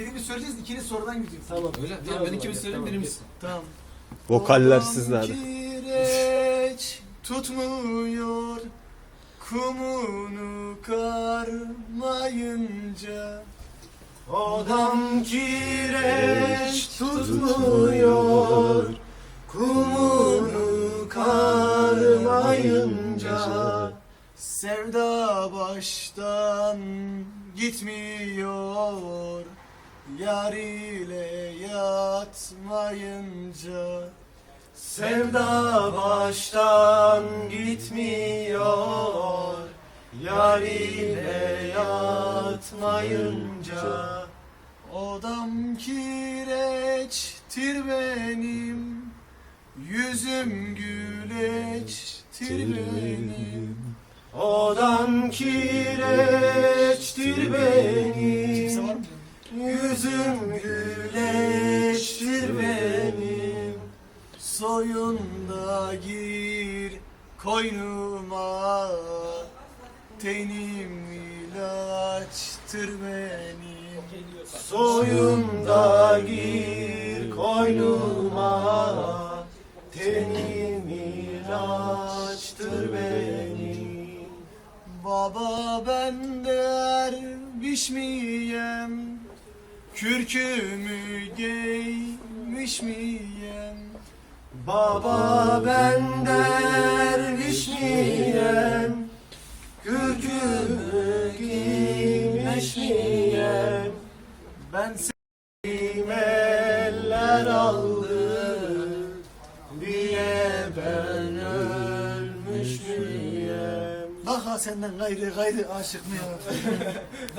Birimiz söyleyeceğiz, ikiniz sorudan gideceksiniz. Tamam. Öyle. Tamam ben ikimiz söyleyeyim, tamam, birimiz. Tamam. Vokaller sizlerde. Kireç tutmuyor kumunu karmayınca Odam kireç tutmuyor kumunu karmayınca Sevda baştan gitmiyor Yar ile yatmayınca Sevda baştan gitmiyor. Yar ile yatmayınca Odam kireçtir benim. Yüzüm güleçtir benim. Odam kireçtir benim Soyunda gir koynuma Tenim ilaçtır benim Soyunda gir koynuma Tenim ilaçtır benim Baba ben derviş miyim? Kürkümü giymiş miyim? Baba ben derviş miyim? Kürkümü giymiş miyim? Ben sevdiğim eller aldı diye ben ölmüş müyüm? Aha senden gayrı gayrı aşık mı ya?